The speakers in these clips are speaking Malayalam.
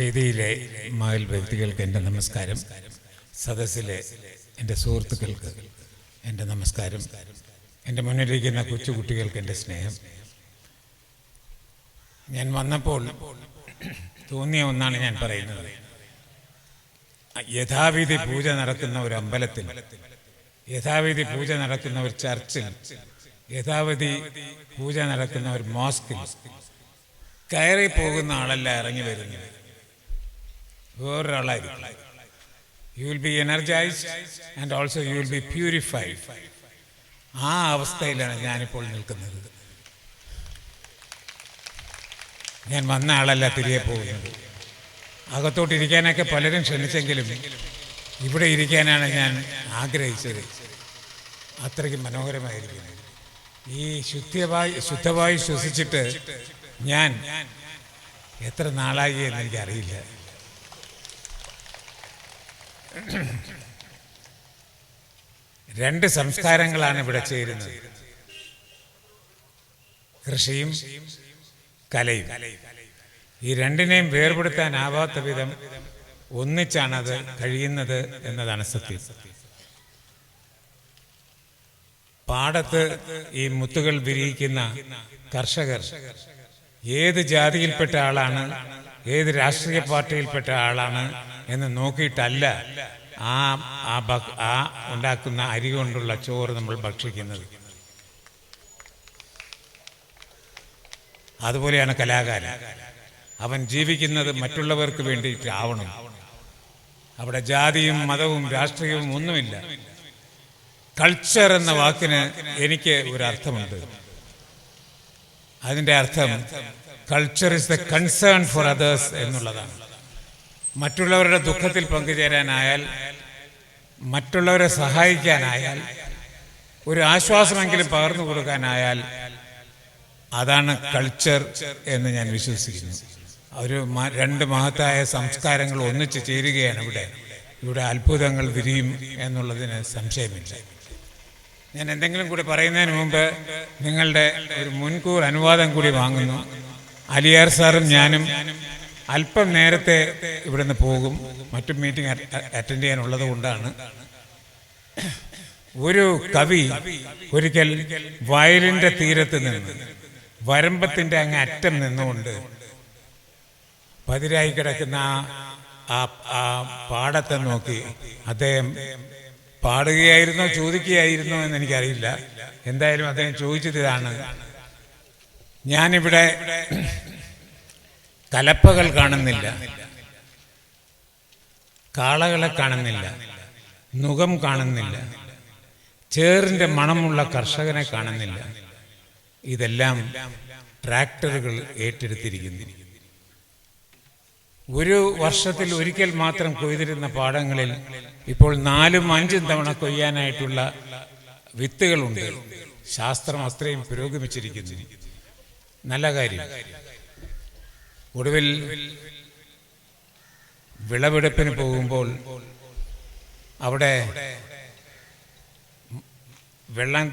വേദിയിലെ മകൾ വ്യക്തികൾക്ക് എന്റെ നമസ്കാരം. സദസ്സിലെ എന്റെ സുഹൃത്തുക്കൾക്ക് എന്റെ നമസ്കാരം. എന്റെ മുന്നിലിരിക്കുന്ന കൊച്ചുകുട്ടികൾക്ക് എന്റെ സ്നേഹം. ഞാൻ വന്നപ്പോൾ തോന്നിയ ഒന്നാണ് ഞാൻ പറയുന്നത്. യഥാവിധി പൂജ നടക്കുന്ന ഒരു അമ്പലത്തിൽ യഥാവിധി പൂജ നടക്കുന്ന ഒരു ചർച്ചിൽ യഥാവിധി പൂജ നടക്കുന്ന ഒരു മോസ്കിൽ കയറി പോകുന്ന ആളല്ല ഇറങ്ങി വരുന്നത്. വേറൊരാളായിരിക്കും. You will be energized and also you will be purified ആ അവസ്ഥയിലാണ് ഞാനിപ്പോൾ നിൽക്കുന്നത്. ഞാൻ വന്ന ആളല്ല തിരികെ പോകുന്നത്. അകത്തോട്ട് ഇരിക്കാനൊക്കെ പലരും ക്ഷണിച്ചെങ്കിലും ഇവിടെ ഇരിക്കാനാണ് ഞാൻ ആഗ്രഹിച്ചത്. അത്രയ്ക്ക് മനോഹരമായിരിക്കുന്നു. ഈ ശുദ്ധവായു ശുദ്ധവായു ശ്വസിച്ചിട്ട് ഞാൻ എത്ര നാളായി എന്ന് എനിക്കറിയില്ല. രണ്ട് സംസ്കാരങ്ങളാണ് ഇവിടെ ചേരുന്നത്. കൃഷിയും കലയും. ഈ രണ്ടിനെയും വേർപെടുത്താനാവാത്ത വിധം അത് കഴിയുന്നത് എന്നതാണ് സത്യം. പാടത്ത് ഈ മുത്തുകൾ വിരിയിക്കുന്ന കർഷകർ ഏത് ജാതിയിൽപ്പെട്ട ആളാണ് ഏത് രാഷ്ട്രീയ പാർട്ടിയിൽപ്പെട്ട ആളാണ് എന്ന് നോക്കിയിട്ടല്ല ആ ആ ആ ഉണ്ടാക്കുന്ന അരി കൊണ്ടുള്ള ചോറ് നമ്മൾ ഭക്ഷിക്കുന്നത്. അതുപോലെയാണ് കലാകാരൻ. അവൻ ജീവിക്കുന്നത് മറ്റുള്ളവർക്ക് വേണ്ടിയിട്ടാവണം അവിടെ ജാതിയും മതവും രാഷ്ട്രീയവും ഒന്നുമില്ല. കൾച്ചർ എന്ന വാക്കിന് എനിക്ക് ഒരു അർത്ഥമുണ്ട് അതിന്റെ അർത്ഥം culture is the concern for others എന്നുള്ളതാണ്. മറ്റുള്ളവരുടെ ദുഃഖത്തിൽ പങ്കുചേരാനായാൽ മറ്റുള്ളവരെ സഹായിക്കാനായാൽ ഒരു ആശ്വാസമെങ്കിലും പകർന്നു കൊടുക്കാനായാൽ അതാണ് കൾച്ചർ എന്ന് ഞാൻ വിശ്വസിക്കുന്നു. ഒരു രണ്ട് മഹത്തായ സംസ്കാരങ്ങൾ ഒന്നിച്ച് ചേരുകയാണ് ഇവിടെ. ഇവിടെ അത്ഭുതങ്ങൾ വിരിയും എന്നുള്ളതിന് സംശയമില്ല. ഞാൻ എന്തെങ്കിലും കൂടി പറയുന്നതിന് മുമ്പ് നിങ്ങളുടെ ഒരു മുൻകൂർ അനുവാദം കൂടി വാങ്ങുന്നു. അലിയാർ സാറും ഞാനും അല്പം നേരത്തെ ഇവിടുന്ന് പോകും. മറ്റു മീറ്റിംഗ് അറ്റൻഡ് ചെയ്യാനുള്ളത് കൊണ്ടാണ്. ഒരു കവി ഒരിക്കൽ വയലിന്റെ തീരത്ത് നിന്ന് വരമ്പത്തിന്റെ അങ്ങ് അറ്റം നിന്നുകൊണ്ട് പതിരായി കിടക്കുന്ന ആ- ആ പാടത്തെ നോക്കി അദ്ദേഹം പാടുകയായിരുന്നോ ചോദിക്കുകയായിരുന്നോ എന്ന് എനിക്കറിയില്ല എന്തായാലും അദ്ദേഹം ചോദിച്ചത് ഇതാണ്. ഞാനിവിടെ കലപ്പകൾ കാണുന്നില്ല. കാളകളെ കാണുന്നില്ല. നുകം കാണുന്നില്ല. ചേറിന്റെ മണമുള്ള കർഷകനെ കാണുന്നില്ല. ഇതെല്ലാം ട്രാക്ടറുകൾ ഏറ്റെടുത്തിരിക്കുന്നു. ഒരു വർഷത്തിൽ ഒരിക്കൽ മാത്രം കൊയ്തിരുന്ന പാടങ്ങളിൽ ഇപ്പോൾ നാലും അഞ്ചും തവണ കൊയ്യാനായിട്ടുള്ള വിത്തുകളുണ്ട്. ശാസ്ത്രം അത്രയും പുരോഗമിച്ചിരിക്കുന്നു. നല്ല കാര്യം. ഒടുവിൽ വിളവെടുപ്പിന് പോകുമ്പോൾ അവിടെ വെള്ളം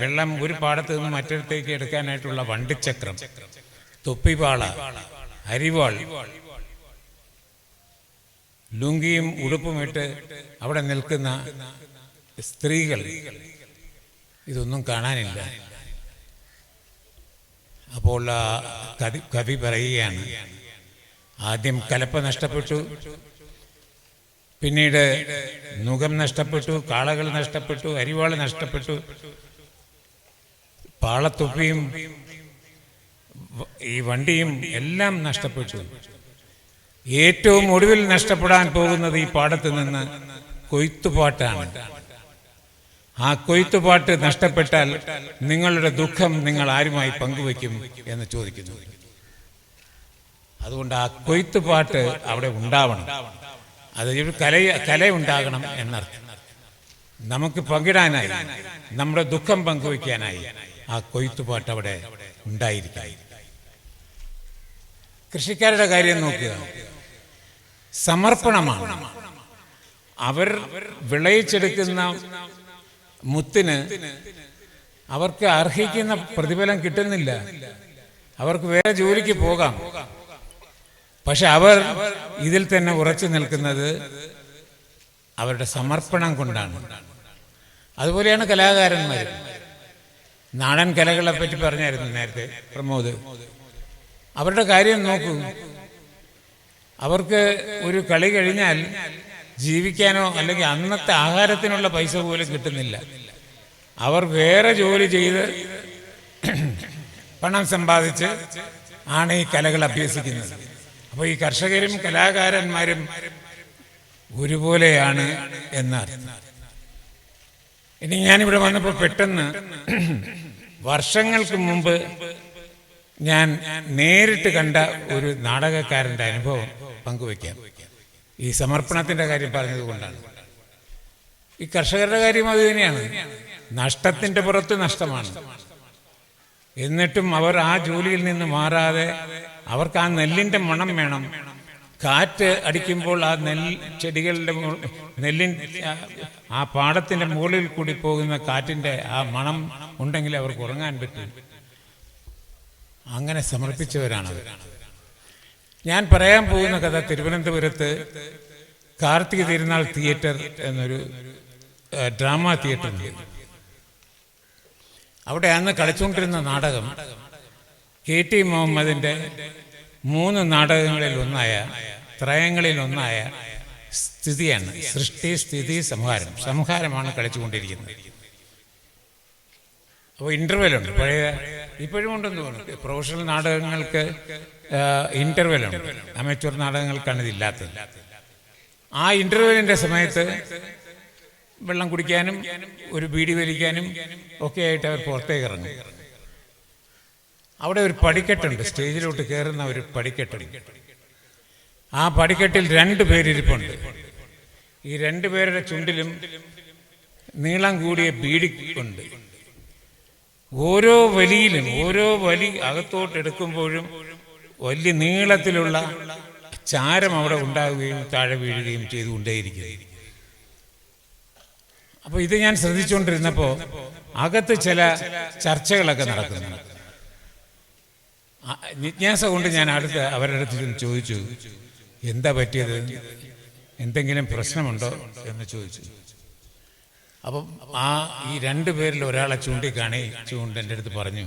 വെള്ളം ഒരു പാടത്ത് നിന്ന് മറ്റിടത്തേക്ക് എടുക്കാനായിട്ടുള്ള വണ്ടിച്ചക്രം തൊപ്പിപാള അരിവാൾ ലുങ്കിയും ഉടുപ്പുമിട്ട് അവിടെ നിൽക്കുന്ന സ്ത്രീകൾ. ഇതൊന്നും കാണാനില്ല. അപ്പോൾ ആ കവി കവി പറയുകയാണ് ആദ്യം കലപ്പ നഷ്ടപ്പെട്ടു പിന്നീട് നുകം നഷ്ടപ്പെട്ടു കാളകൾ നഷ്ടപ്പെട്ടു അരിവാൾ നഷ്ടപ്പെട്ടു പാളത്തൊപ്പിയും ഈ വണ്ടിയും എല്ലാം നഷ്ടപ്പെട്ടു. ഏറ്റവും ഒടുവിൽ നഷ്ടപ്പെടാൻ പോകുന്നത് ഈ പാടത്ത് നിന്ന് കൊയ്ത്തുപാട്ടാണ്. ആ കൊയ്ത്തുപാട്ട് നഷ്ടപ്പെട്ടാൽ നിങ്ങളുടെ ദുഃഖം നിങ്ങൾ ആരുമായി പങ്കുവെക്കും എന്ന് ചോദിക്കുന്നു. അതുകൊണ്ട് ആ കൊയ്ത്തുപാട്ട് അവിടെ ഉണ്ടാവണം. അത് ഒരു കല കല ഉണ്ടാകണം എന്നർത്ഥം. നമുക്ക് പങ്കിടാനായി നമ്മുടെ ദുഃഖം പങ്കുവെക്കാനായി ആ കൊയ്ത്തുപാട്ട് അവിടെ ഉണ്ടായിരിക്കും. കൃഷിക്കാരുടെ കാര്യം നോക്കുക. സമർപ്പണമാണ്. അവർ വിളയിച്ചെടുക്കുന്ന മുത്തിന് അവർക്ക് അർഹിക്കുന്ന പ്രതിഫലം കിട്ടുന്നില്ല. അവർക്ക് വേറെ ജോലിക്ക് പോകാം. പക്ഷെ അവർ ഇതിൽ തന്നെ ഉറച്ചു നിൽക്കുന്നത് അവരുടെ സമർപ്പണം കൊണ്ടാണ്. അതുപോലെയാണ് കലാകാരന്മാർ നാടൻ കലകളെ പറ്റി പറഞ്ഞായിരുന്നു നേരത്തെ പ്രമോദ്. അവരുടെ കാര്യം നോക്കൂ. അവർക്ക് ഒരു കളി കഴിഞ്ഞാൽ ജീവിക്കാനോ അല്ലെങ്കിൽ അന്നത്തെ ആഹാരത്തിനുള്ള പൈസ പോലും കിട്ടുന്നില്ല. അവർ വേറെ ജോലി ചെയ്ത് പണം സമ്പാദിച്ച് ആണ് ഈ കലകൾ അഭ്യസിക്കുന്നത്. അപ്പോൾ ഈ കർഷകരും കലാകാരന്മാരും ഒരുപോലെയാണ് എന്നർത്ഥം ഇനി ഞാനിവിടെ വന്നപ്പോൾ പെട്ടെന്ന് വർഷങ്ങൾക്ക് മുമ്പ് ഞാൻ നേരിട്ട് കണ്ട ഒരു നാടകക്കാരന്റെ അനുഭവം പങ്കുവയ്ക്കാം. ഈ സമർപ്പണത്തിന്റെ കാര്യം പറഞ്ഞതുകൊണ്ടാണ് ഈ കർഷകരുടെ കാര്യം അത് തന്നെയാണ്. നഷ്ടത്തിന്റെ പുറത്ത് നഷ്ടമാണ്. എന്നിട്ടും അവർ ആ ജോലിയിൽ നിന്ന് മാറാതെ അവർക്ക് ആ നെല്ലിന്റെ മണം വേണം. കാറ്റ് അടിക്കുമ്പോൾ ആ നെൽ ചെടികളുടെ നെല്ലിൻ ആ- പാടത്തിന്റെ മുകളിൽ കൂടി പോകുന്ന കാറ്റിന്റെ ആ മണം ഉണ്ടെങ്കിൽ അവർക്ക് ഉറങ്ങാൻ പറ്റും. അങ്ങനെ സമർപ്പിച്ചവരാണത് ഞാൻ പറയാൻ പോകുന്ന കഥ തിരുവനന്തപുരത്ത് കാർത്തിക തിരുനാൾ തിയേറ്റർ എന്നൊരു ഡ്രാമ തിയേറ്റർ അവിടെ അന്ന് കളിച്ചുകൊണ്ടിരുന്ന നാടകം കെ ടി മുഹമ്മദിന്റെ മൂന്ന് നാടകങ്ങളിൽ ഒന്നായ ത്രയങ്ങളിൽ ഒന്നായ സ്ഥിതിയാണ് സൃഷ്ടി സ്ഥിതി സംഹാരം. സംഹാരമാണ് കളിച്ചുകൊണ്ടിരിക്കുന്നത്. അപ്പോൾ ഇന്റർവെലുണ്ട് പഴയ ഇപ്പോഴും ഉണ്ടെന്ന് തോന്നുന്നു. പ്രൊഫഷണൽ നാടകങ്ങൾക്ക് ഇന്റർവെലുണ്ട് അമേച്വർ നാടകങ്ങൾക്കാണ് ഇതില്ലാത്തത് ആ ഇന്റർവെലിന്റെ സമയത്ത് വെള്ളം കുടിക്കാനും ഒരു ബീഡി വലിക്കാനും ഒക്കെ ആയിട്ട് അവർ പുറത്തേക്ക് ഇറങ്ങും. അവിടെ ഒരു പടിക്കെട്ടുണ്ട്. സ്റ്റേജിലോട്ട് കയറുന്ന ഒരു പടിക്കെട്ടുണ്ട്. ആ പടിക്കെട്ടിൽ രണ്ട് പേരിരിപ്പുണ്ട്. ഈ രണ്ട് പേരുടെ ചുണ്ടിലും നീളം കൂടിയ ബീഡി ഉണ്ട്. ഓരോ വലിയിലും ഓരോ വലി അകത്തോട്ട് എടുക്കുമ്പോഴും വലിയ നീളത്തിലുള്ള ചാരം അവിടെ ഉണ്ടാവുകയും താഴെ വീഴുകയും ചെയ്തുകൊണ്ടേയിരിക്കുന്നു അപ്പോൾ ഇത് ഞാൻ ശ്രദ്ധിച്ചുകൊണ്ടിരുന്നപ്പോൾ അകത്ത് ചില ചർച്ചകളൊക്കെ നടക്കുന്നു. ആ, ജിജ്ഞാസ കൊണ്ട് ഞാൻ അടുത്ത് അവരുടെ അടുത്ത് ചോദിച്ചു എന്താ പറ്റിയത്? എന്തെങ്കിലും പ്രശ്നമുണ്ടോ? എന്ന് ചോദിച്ചു. അപ്പം ആ ഈ രണ്ട് പേരിൽ ഒരാളെ ചൂണ്ടിക്കാണി ചൂണ്ട് എന്റെ അടുത്ത് പറഞ്ഞു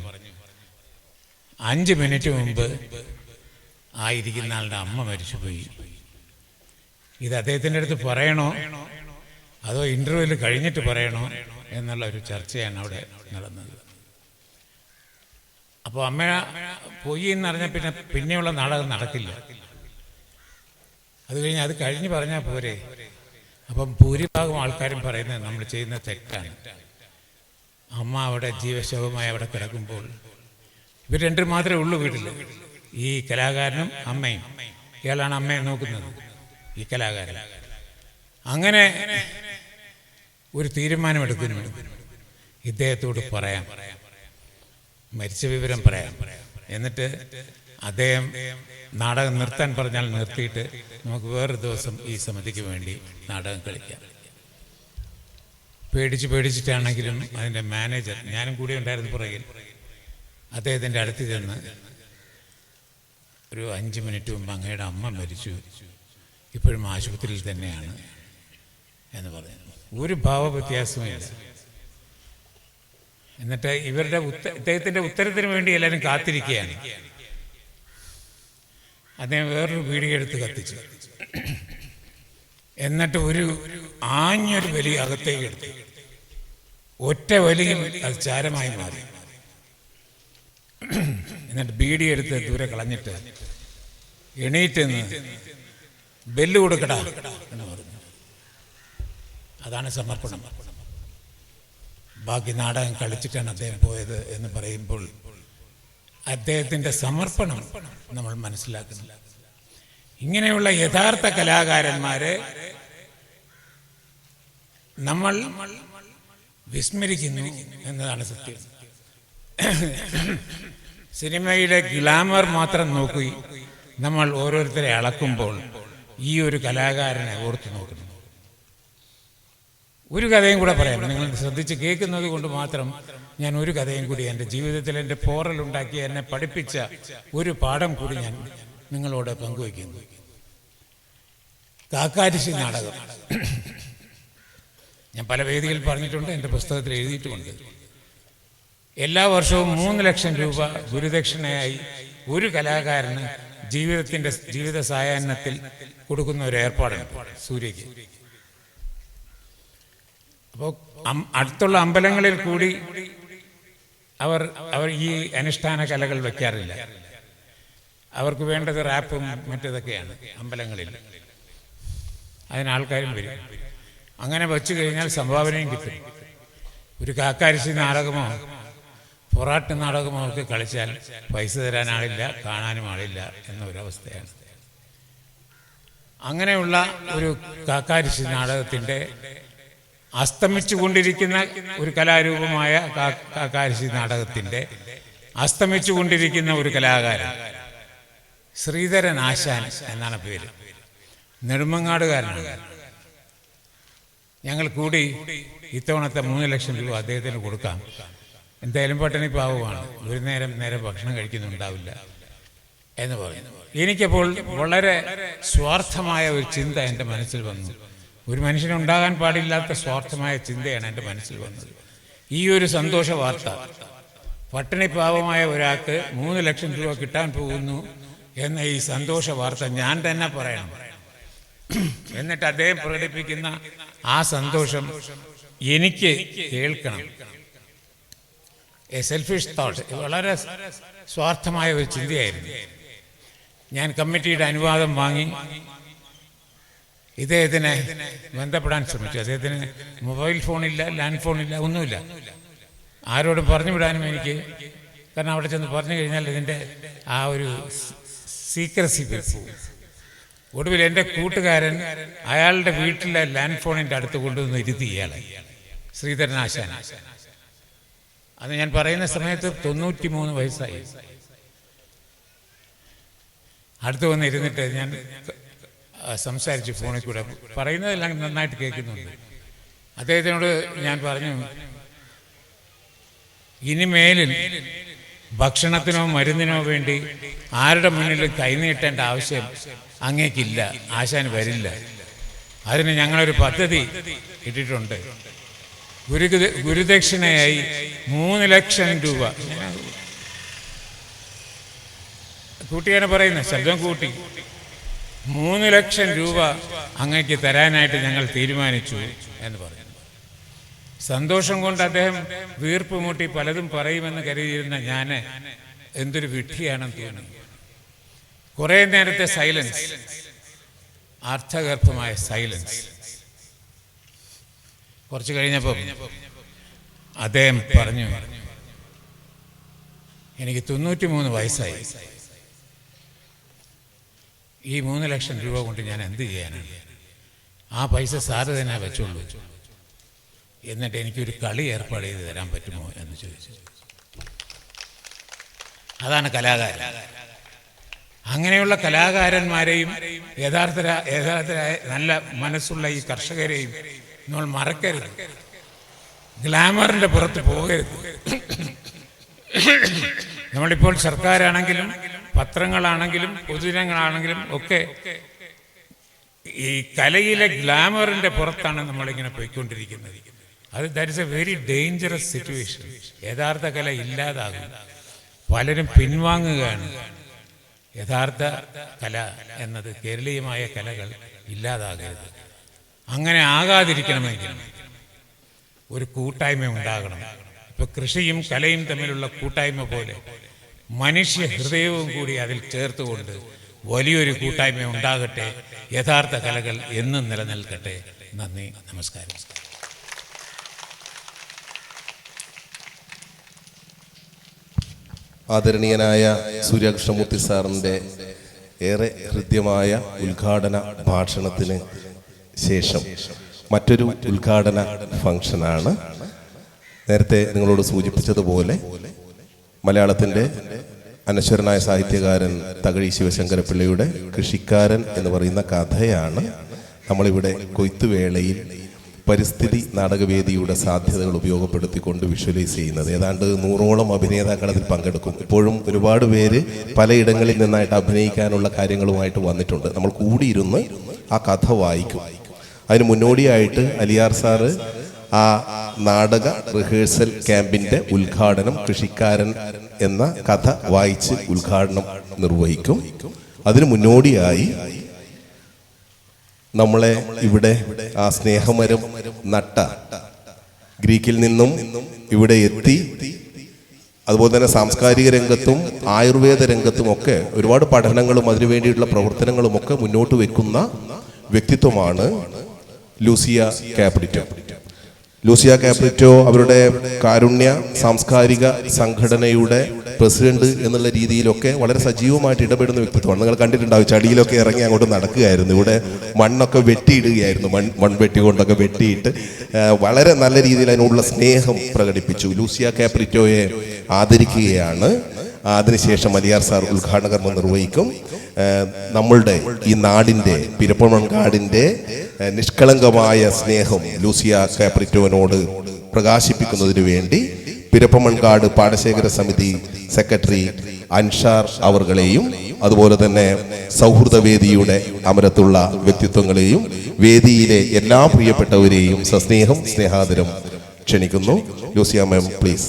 അഞ്ച് മിനിറ്റ് മുമ്പ് ആയിരിക്കുന്ന ആളുടെ അമ്മ മരിച്ചുപോയി. ഇത് അദ്ദേഹത്തിന്റെ അടുത്ത് പറയണോ? അതോ ഇന്റർവ്യൂവിൽ കഴിഞ്ഞിട്ട് പറയണോ? എന്നുള്ള ഒരു ചർച്ചയാണ് അവിടെ നടന്നത്. അപ്പോൾ അമ്മ പോയി എന്നറിഞ്ഞാൽ പിന്നെ പിന്നെയുള്ള നാടകം നടക്കില്ല. അത് കഴിഞ്ഞ് അത് കഴിഞ്ഞ് പറഞ്ഞാൽ പോരെ. അപ്പം ഭൂരിഭാഗം ആൾക്കാരും പറയുന്നത് നമ്മൾ ചെയ്യുന്ന തെറ്റാണ്. അമ്മ അവിടെ ജീവശവമായി അവിടെ കിടക്കുമ്പോൾ ഇവർ രണ്ടും മാത്രമേ ഉള്ളൂ വീട്ടിൽ. ഈ കലാകാരനും അമ്മയും. ഇയാളാണ് അമ്മയെ നോക്കുന്നത്. ഈ കലാകാരൻ. അങ്ങനെ ഒരു തീരുമാനമെടുക്കുന്നു. ഇദ്ദേഹത്തോട് പറയാം. മരിച്ച വിവരം പറയാം. എന്നിട്ട് അദ്ദേഹം നാടകം നിർത്താൻ പറഞ്ഞാൽ നിർത്തിയിട്ട് നമുക്ക് വേറൊരു ദിവസം ഈ സമിതിക്ക് വേണ്ടി നാടകം കളിക്കാം. പേടിച്ച് പേടിച്ചിട്ടാണെങ്കിലും അതിന്റെ മാനേജർ ഞാനും കൂടി ഉണ്ടായിരുന്നു പുറകിൽ. അദ്ദേഹത്തിന്റെ അടുത്ത് ചെന്ന് ഒരു അഞ്ച് മിനിറ്റ് മുമ്പ് അങ്ങയുടെ അമ്മ മരിച്ചു. ഇപ്പോഴും ആശുപത്രിയിൽ തന്നെയാണ് എന്ന് പറഞ്ഞു ഒരു ഭാവവ്യത്യാസമില്ല എന്നിട്ട് ഇവരുടെ ഉത്ത ഇദ്ദേഹത്തിന്റെ ഉത്തരത്തിന് വേണ്ടി എല്ലാവരും കാത്തിരിക്കുകയാണ്. അദ്ദേഹം വേറൊരു പീടികയെടുത്ത് കത്തിച്ചു. എന്നിട്ട് ഒരു ആഞ്ഞൊരു വലി അകത്തേക്ക് എടുത്തു. ഒറ്റ വലിയും അത് ചാരമായി മാറി. എന്നിട്ട് ബീഡി എടുത്ത് ദൂരെ കളഞ്ഞിട്ട് എണീറ്റ് നിന്ന് ബെല്ല് കൊടുക്കടാ എന്ന് പറഞ്ഞു. അതാണ് സമർപ്പണം. ബാക്കി നാടകം കളിച്ചിട്ടാണ് അദ്ദേഹം പോയത് എന്ന് പറയുമ്പോൾ അദ്ദേഹത്തിന്റെ സമർപ്പണം നമ്മൾ മനസ്സിലാക്കുന്നില്ല ഇങ്ങനെയുള്ള യഥാർത്ഥ കലാകാരന്മാരെ നമ്മൾ വിസ്മരിക്കുന്നു എന്നതാണ് സത്യം. സിനിമയുടെ ഗ്ലാമർ മാത്രം നോക്കി നമ്മൾ ഓരോരുത്തരെ അളക്കുമ്പോൾ ഈ ഒരു കലാകാരനെ ഓർത്തു നോക്കുന്നു. ഒരു കഥയും കൂടെ പറയാം. നിങ്ങൾ ശ്രദ്ധിച്ച് കേൾക്കുന്നത് കൊണ്ട് മാത്രം ഞാൻ ഒരു കഥയും കൂടി എന്റെ ജീവിതത്തിൽ എന്റെ പോറലുണ്ടാക്കി എന്നെ പഠിപ്പിച്ച ഒരു പാഠം കൂടി ഞാൻ നിങ്ങളോട് പങ്കുവയ്ക്കുന്നു. കാക്കാരിശി നാടകം. ഞാൻ പല വേദികളിൽ പറഞ്ഞിട്ടുണ്ട് എന്റെ പുസ്തകത്തിൽ എഴുതിയിട്ടുമുണ്ട് എല്ലാ വർഷവും മൂന്ന് ലക്ഷം രൂപ ഗുരുദക്ഷിണയായി ഒരു കലാകാരന് ജീവിതത്തിന്റെ ജീവിത സായാഹ്നത്തിൽ കൊടുക്കുന്ന ഒരു ഏർപ്പാടാണ് സൂര്യയ്ക്ക്. അപ്പോൾ അടുത്തുള്ള അമ്പലങ്ങളിൽ കൂടി അവർ അവർ ഈ അനുഷ്ഠാന കലകൾ വെക്കാറില്ല. അവർക്ക് വേണ്ടത് റാപ്പും മറ്റതൊക്കെയാണ് അമ്പലങ്ങളിൽ. അതിനാൾക്കാരും വരും. അങ്ങനെ വെച്ചു കഴിഞ്ഞാൽ സംഭാവനയും കിട്ടും. ഒരു കാക്കാരിശി നാടകമോ പൊറാട്ട് നാടകമോ ഒക്കെ കളിച്ചാൽ പൈസ തരാൻ ആളില്ല കാണാനും ആളില്ല എന്ന ഒരവസ്ഥയാണ് അങ്ങനെയുള്ള ഒരു കാക്കാരിശി നാടകത്തിന്റെ അസ്തമിച്ചു കൊണ്ടിരിക്കുന്ന ഒരു കലാരൂപമായ കാക്കാരശി അസ്തമിച്ചു കൊണ്ടിരിക്കുന്ന ഒരു കലാകാരൻ ശ്രീധരൻ ആശാൻ എന്നാണ് പേര്. നെടുമങ്ങാടുകാരനാണ്. ഞങ്ങൾ കൂടി ഇത്തവണത്തെ മൂന്ന് ലക്ഷം രൂപ അദ്ദേഹത്തിന് കൊടുക്കാം. എന്തായാലും പട്ടിണി പാവമാണ്. ഒരു നേരം നേരം ഭക്ഷണം കഴിക്കുന്നുണ്ടാവില്ല എന്ന് പറയുന്നു എനിക്കപ്പോൾ വളരെ സ്വാർത്ഥമായ ഒരു ചിന്ത എന്റെ മനസ്സിൽ വന്നു. ഒരു മനുഷ്യനുണ്ടാകാൻ പാടില്ലാത്ത സ്വാർത്ഥമായ ചിന്തയാണ് എന്റെ മനസ്സിൽ വന്നത്. ഈ ഒരു സന്തോഷ വാർത്ത പട്ടിണി പാവമായ ഒരാൾക്ക് മൂന്ന് ലക്ഷം രൂപ കിട്ടാൻ പോകുന്നു എന്ന ഈ സന്തോഷ വാർത്ത ഞാൻ തന്നെ പറയണം. എന്നിട്ട് അദ്ദേഹം പ്രകടിപ്പിക്കുന്ന ആ സന്തോഷം എനിക്ക് കേൾക്കണം. എ സെൽഫിഷ് തോട്ട് വളരെ സ്വാർത്ഥമായ ഒരു ചിന്തയായിരുന്നു. ഞാൻ കമ്മിറ്റിയുടെ അനുവാദം വാങ്ങി. ഇദ്ദേഹത്തിനെ ബന്ധപ്പെടാൻ ശ്രമിച്ചു. അദ്ദേഹത്തിന് മൊബൈൽ ഫോണില്ല ലാൻഡ് ഫോണില്ല ഒന്നുമില്ല. ആരോടും പറഞ്ഞു വിടാനും എനിക്ക് കാരണം അവിടെ ചെന്ന് പറഞ്ഞു കഴിഞ്ഞാൽ ഇതിന്റെ ആ ഒരു സീക്രസി പോകും. ഒടുവിൽ എന്റെ കൂട്ടുകാരൻ അയാളുടെ വീട്ടിലെ ലാൻഡ് ഫോണിന്റെ അടുത്ത് കൊണ്ടുവന്ന് ഇരുത്തി ഇയാളെ. ശ്രീധരനാശാൻ അത് ഞാൻ പറയുന്ന സമയത്ത് തൊണ്ണൂറ്റി മൂന്ന് വയസ്സായി. അടുത്ത് വന്ന് ഇരുന്നിട്ട് ഞാൻ സംസാരിച്ചു ഫോണിൽ കൂടെ പറയുന്നതെല്ലാം നന്നായിട്ട് കേൾക്കുന്നുണ്ട്. അദ്ദേഹത്തിനോട് ഞാൻ പറഞ്ഞു ഇനി മേലിൽ ഭക്ഷണത്തിനോ മരുന്നിനോ വേണ്ടി ആരുടെ മുന്നിലും കൈനീട്ടേണ്ട ആവശ്യം അങ്ങേക്കില്ല. ആശാൻ വരില്ല. അതിന് ഞങ്ങളൊരു പദ്ധതി ഇട്ടിട്ടുണ്ട്. ഗുരു ഗുരുദക്ഷിണയായി മൂന്ന് ലക്ഷം രൂപ. കൂട്ടിയാണ് പറയുന്നത്. ശബ്ദം കൂട്ടി. മൂന്ന് ലക്ഷം രൂപ അങ്ങേക്ക് തരാനായിട്ട് ഞങ്ങൾ തീരുമാനിച്ചു എന്ന് പറഞ്ഞു. സന്തോഷം കൊണ്ട് അദ്ദേഹം വീർപ്പ് മുട്ടി പലതും പറയുമെന്ന് കരുതിയിരുന്ന ഞാൻ എന്തൊരു വിഡ്ഢിയാണെന്ന് തോന്നി. കുറേ നേരത്തെ സൈലൻസ് അർത്ഥഗർഭമായ സൈലൻസ്. കുറച്ച് കഴിഞ്ഞപ്പോൾ അദ്ദേഹം പറഞ്ഞു എനിക്ക് തൊണ്ണൂറ്റി മൂന്ന് വയസ്സായി. ഈ മൂന്ന് ലക്ഷം രൂപ കൊണ്ട് ഞാൻ എന്ത് ചെയ്യാനാണ് ആ പൈസ സാറ് തന്നെ വെച്ചോളൂ. എന്നിട്ട് എനിക്കൊരു കളി ഏർപ്പാട് ചെയ്ത് തരാൻ പറ്റുമോ എന്ന് ചോദിച്ചു. അതാണ് കലാകാരൻ. അങ്ങനെയുള്ള കലാകാരന്മാരെയും യഥാർത്ഥ യഥാർത്ഥരായ നല്ല മനസ്സുള്ള ഈ കർഷകരെയും നമ്മൾ മറക്കരുത്. ഗ്ലാമറിന്റെ പുറത്ത് പോകരുത്. നമ്മളിപ്പോൾ സർക്കാരാണെങ്കിലും പത്രങ്ങളാണെങ്കിലും പൊതുജനങ്ങളാണെങ്കിലും ഒക്കെ ഈ കലയിലെ ഗ്ലാമറിന്റെ പുറത്താണ് നമ്മളിങ്ങനെ പോയിക്കൊണ്ടിരിക്കുന്നത്. അത് that a very dangerous situation യഥാർത്ഥ കല ഇല്ലാതാകും. പലരും പിൻവാങ്ങുകയാണ്. യഥാർത്ഥ കല എന്നത് കേരളീയമായ കലകൾ ഇല്ലാതാകരുത്. അങ്ങനെ ആകാതിരിക്കണമെങ്കിൽ ഒരു കൂട്ടായ്മ ഉണ്ടാകണം. ഇപ്പൊ കൃഷിയും കലയും തമ്മിലുള്ള കൂട്ടായ്മ പോലെ മനുഷ്യ ഹൃദയവും കൂടി അതിൽ ചേർത്തുകൊണ്ട് വലിയൊരു കൂട്ടായ്മ ഉണ്ടാകട്ടെ. യഥാർത്ഥ കലകൾ എന്നും നിലനിൽക്കട്ടെ. നന്ദി നമസ്കാരം. ആദരണീയനായ സൂര്യകൃഷ്ണമൂർത്തി സാറിന്റെ ഏറെ ഹൃദ്യമായ ഉദ്ഘാടന ഭാഷണത്തിന് ശേഷം മറ്റൊരു ഉദ്ഘാടന ഫംഗ്ഷനാണ്. നേരത്തെ നിങ്ങളോട് സൂചിപ്പിച്ചതുപോലെ മലയാളത്തിന്റെ അനശ്വരനായ സാഹിത്യകാരൻ തകഴി ശിവശങ്കരപ്പിള്ളയുടെ കൃഷിക്കാരൻ എന്ന് പറയുന്ന കഥയാണ് നമ്മളിവിടെ കൊയ്ത്തുവേളയിൽ പരിസ്ഥിതി നാടകവേദിയുടെ സാധ്യതകൾ ഉപയോഗപ്പെടുത്തിക്കൊണ്ട് വിഷ്വലൈസ് ചെയ്യുന്നത്. ഏതാണ്ട് നൂറോളം അഭിനേതാക്കൾ അതിൽ പങ്കെടുക്കും. ഇപ്പോഴും ഒരുപാട് പേര് പലയിടങ്ങളിൽ നിന്നായിട്ട് അഭിനയിക്കാനുള്ള കാര്യങ്ങളുമായിട്ട് വന്നിട്ടുണ്ട്. നമ്മൾ കൂടിയിരുന്ന് ആ കഥ വായിക്കും. അതിന് മുന്നോടിയായിട്ട് അലിയാർ സാറ് ആ നാടക റിഹേഴ്സൽ ക്യാമ്പിന്റെ ഉദ്ഘാടനം കൃഷിക്കാരൻ എന്ന കഥ വായിച്ച് ഉദ്ഘാടനം നിർവഹിക്കും. അതിനു മുന്നോടിയായി നമ്മളെ ഇവിടെ ആ സ്നേഹമരം നട്ട ഗ്രീക്കിൽ നിന്നും ഇവിടെ എത്തി. അതുപോലെ തന്നെ സാംസ്കാരിക രംഗത്തും ആയുർവേദ രംഗത്തും ഒക്കെ ഒരുപാട് പഠനങ്ങളും അതിനു വേണ്ടിയിട്ടുള്ള പ്രവർത്തനങ്ങളും ഒക്കെ മുന്നോട്ട് വെക്കുന്ന വ്യക്തിത്വമാണ് ലൂസിയ കാപ്രിറ്റോ ലൂസിയ കാപ്രിറ്റോ അവരുടെ കാരുണ്യ സാംസ്കാരിക സംഘടനയുടെ പ്രസിഡന്റ് എന്നുള്ള രീതിയിലൊക്കെ വളരെ സജീവമായിട്ട് ഇടപെടുന്ന വ്യക്തിത്വമാണ്. നിങ്ങൾ കണ്ടിട്ടുണ്ടാവും ചടിയിലൊക്കെ ഇറങ്ങി അങ്ങോട്ട് നടക്കുകയായിരുന്നു. ഇവിടെ മണ്ണൊക്കെ വെട്ടിയിടുകയായിരുന്നു മൺ മൺവെട്ടി കൊണ്ടൊക്കെ വെട്ടിയിട്ട്. വളരെ നല്ല രീതിയിൽ അതിനോടുള്ള സ്നേഹം പ്രകടിപ്പിച്ചു. ലൂസിയ കാപ്രിറ്റോയെ ആദരിക്കുകയാണ്. അതിനുശേഷം മലിയാർ സാർ ഉദ്ഘാടന കർമ്മം നിർവഹിക്കും. നമ്മളുടെ ഈ നാടിന്റെ പിരപ്പമൺകാടിന്റെ നിഷ്കളങ്കമായ സ്നേഹം ലൂസിയ കാപ്രിറ്റോനോട് പ്രകാശിപ്പിക്കുന്നതിന് വേണ്ടി പിരപ്പമൺകാട് പാടശേഖര സമിതി സെക്രട്ടറി അൻഷാർ അവർകളെയും അതുപോലെ തന്നെ സൗഹൃദവേദിയുടെ അമരത്തുള്ള വ്യക്തിത്വങ്ങളെയും വേദിയിലെ എല്ലാ പ്രിയപ്പെട്ടവരെയും സസ്നേഹം സ്നേഹാദരം ക്ഷണിക്കുന്നു. ലൂസിയ മാം പ്ലീസ്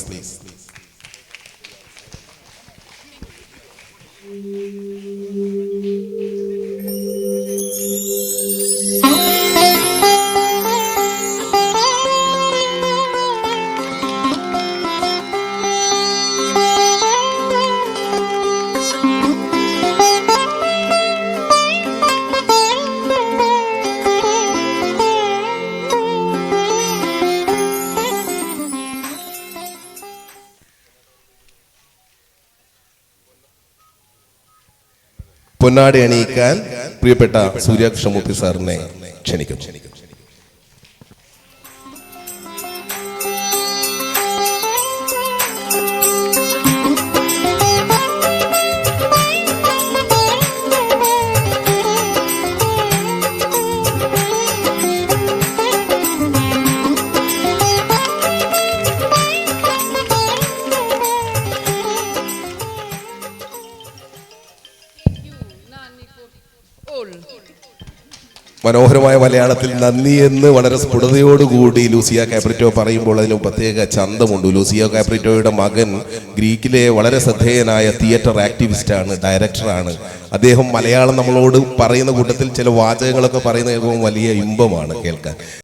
പൊന്നാടി അണിയിക്കാൻ പ്രിയപ്പെട്ട സൂര്യാകൃഷ്ണമൂർത്തി സാറിനെ ക്ഷണിക്കും മനോഹരമായ മലയാളത്തിൽ നന്ദി എന്ന് വളരെ സ്ഫുടതയോടുകൂടി ലൂസിയ കാപ്രിറ്റോ പറയുമ്പോൾ അതിന് പ്രത്യേക ചന്തമുണ്ട്. ലൂസിയ കാപ്രിറ്റോയുടെ മകൻ ഗ്രീക്കിലെ വളരെ ശ്രദ്ധേയനായ തിയേറ്റർ ആക്ടിവിസ്റ്റാണ് ഡയറക്ടറാണ്. അദ്ദേഹം മലയാളം നമ്മളോട് പറയുന്ന കൂട്ടത്തിൽ ചില വാചകങ്ങളൊക്കെ പറയുന്ന കേൾക്കുമ്പോൾ വലിയ ഇമ്പമാണ് കേൾക്കാൻ.